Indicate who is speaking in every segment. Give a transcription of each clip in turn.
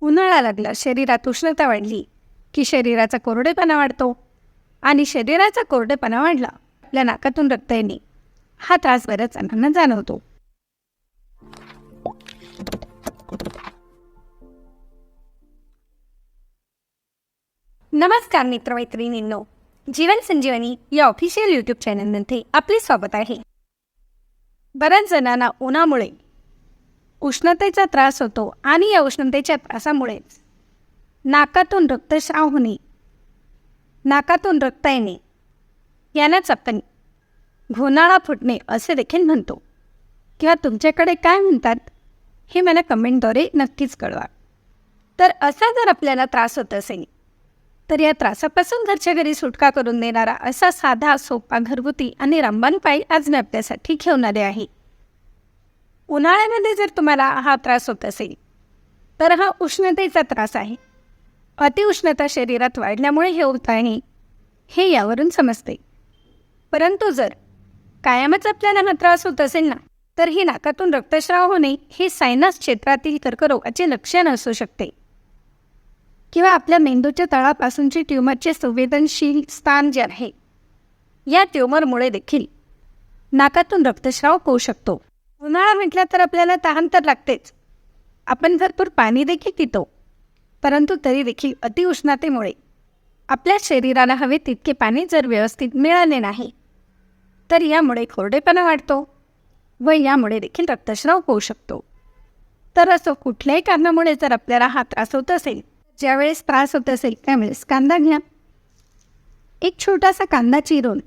Speaker 1: उन्हाळा लागला शरीरात उष्णता वाढली की शरीराचा कोरडेपणा वाढतो आणि शरीराचा कोरडेपणा वाढला आपल्या नाकातून रक्त येणे हा त्रास बऱ्याच जणांना जाणवतो. नमस्कार मित्रमैत्रिणींनो जीवन संजीवनी या ऑफिशियल यूट्यूब चॅनलमध्ये आपले स्वागत आहे. बऱ्याच जणांना उन्हामुळे उष्णतेचा त्रास होतो आणि या उष्णतेच्या त्रासामुळेच नाकातून रक्तस्राव होणे नाकातून रक्त येणे यालाच आपण घोनाळा फुटणे असे देखील म्हणतो. किंवा तुमच्याकडे काय म्हणतात हे मला कमेंटद्वारे नक्कीच कळवा. तर असा जर आपल्याला त्रास होत असेल तर या त्रासापासून घरच्या घरी सुटका करून देणारा असा साधा सोपा घरगुती आणि रामबाण उपाय आज मी आपल्यासाठी घेऊन आले आहे. उन्हाळ्यामध्ये जर तुम्हाला हा त्रास होत असेल तर हा उष्णतेचा त्रास आहे. अतिउष्णता शरीरात वाढल्यामुळे हे होत आहे. हे यावरून समजते. परंतु जर कायमच आपल्याला हा त्रास होत असेल ना तर ही नाकातून रक्तस्राव होणे हे सायनस क्षेत्रातील कर्करोगाचे लक्षण असू शकते. किंवा आपल्या मेंदूच्या तळापासूनचे ट्युमरचे संवेदनशील स्थान जे आहे या ट्युमरमुळे देखील नाकातून रक्तस्राव होऊ शकतो. उन्हाळा म्हटला तर आपल्याला तहान तर लागतेच. आपण भरपूर पाणी देखील पितो परंतु तरी देखील अतिउष्णतेमुळे आपल्या शरीराला हवे तितके पाणी जर व्यवस्थित मिळाले नाही तर यामुळे खोरडेपणा वाढतो व यामुळे देखील रक्तस्राव होऊ शकतो. तर असं कुठल्याही कारणामुळे जर आपल्याला हा त्रास होत असेल ज्यावेळेस त्रास होत असेल त्यावेळेस कांदा घ्या. एक छोटासा कांदा चिरून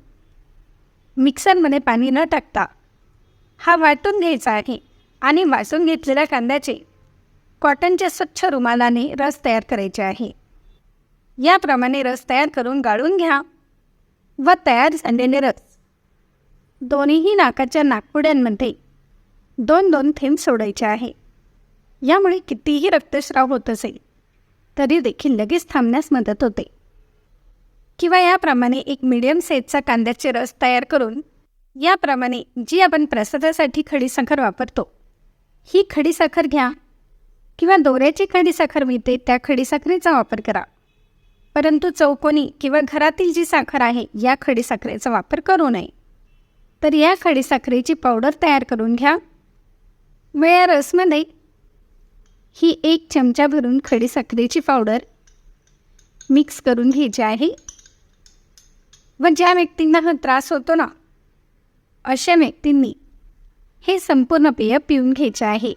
Speaker 1: मिक्सरमध्ये पाणी न टाकता हा वाटून घ्यायचा आहे आणि वाटून घेतलेल्या कांद्याचे कॉटनच्या स्वच्छ रुमालाने रस तयार करायचे आहे. याप्रमाणे रस तयार करून गाळून घ्या व तयार झालेले रस दोन्हीही नाकाच्या नाकपुड्यांमध्ये दोन दोन थेंब सोडायचे आहे. यामुळे कितीही रक्तस्राव होत असेल तरी देखील लगेच थांबण्यास मदत होते. किंवा याप्रमाणे एक मीडियम साईजचा कांद्याचे रस तयार करून याप्रमाणे जी आपण प्रसादासाठी खडीसाखर वापरतो ही खडीसाखर घ्या किंवा दोऱ्याची खडीसाखर मिळते त्या खडीसाखरेचा वापर करा. परंतु चौकोनी किंवा घरातील जी साखर आहे या खडीसाखरेचा वापर करू नये. तर या खडीसाखरेची पावडर तयार करून घ्या. वेळा रसमध्ये ही एक चमचा भरून खडीसाखरेची पावडर मिक्स करून घ्यायची आहे. व ज्या व्यक्तींना हा त्रास होतो ना अशा व्यक्तींनी हे संपूर्ण पेय पिऊन घ्यायचे आहे.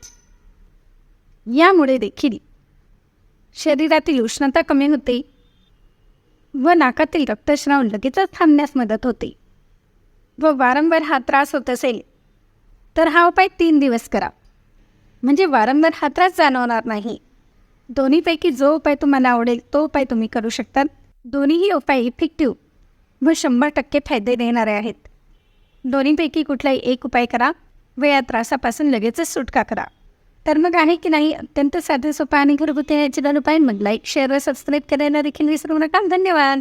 Speaker 1: यामुळे देखील शरीरातील उष्णता कमी होते व नाकातील रक्तस्राव लगेचच थांबण्यास मदत होते व वारंवार हा त्रास होत असेल तर हा उपाय तीन दिवस करा. म्हणजे वारंवार हा त्रास जाणवणार नाही. दोन्हीपैकी जो उपाय तुम्हाला आवडेल तो उपाय तुम्ही करू शकतात. दोन्हीही उपाय इफेक्टिव्ह व शंभर टक्के फायदे देणारे आहेत. दोन्हीपैकी कुठलाही एक उपाय करा. व या त्रासापासून लगेचच सुटका करा. तर मग आहे की नाही अत्यंत साधे सोपा आणि घरगुती याचे उपाय मग लाईक शेअर व सबस्क्राईब करायला देखील विसरू नका. धन्यवाद.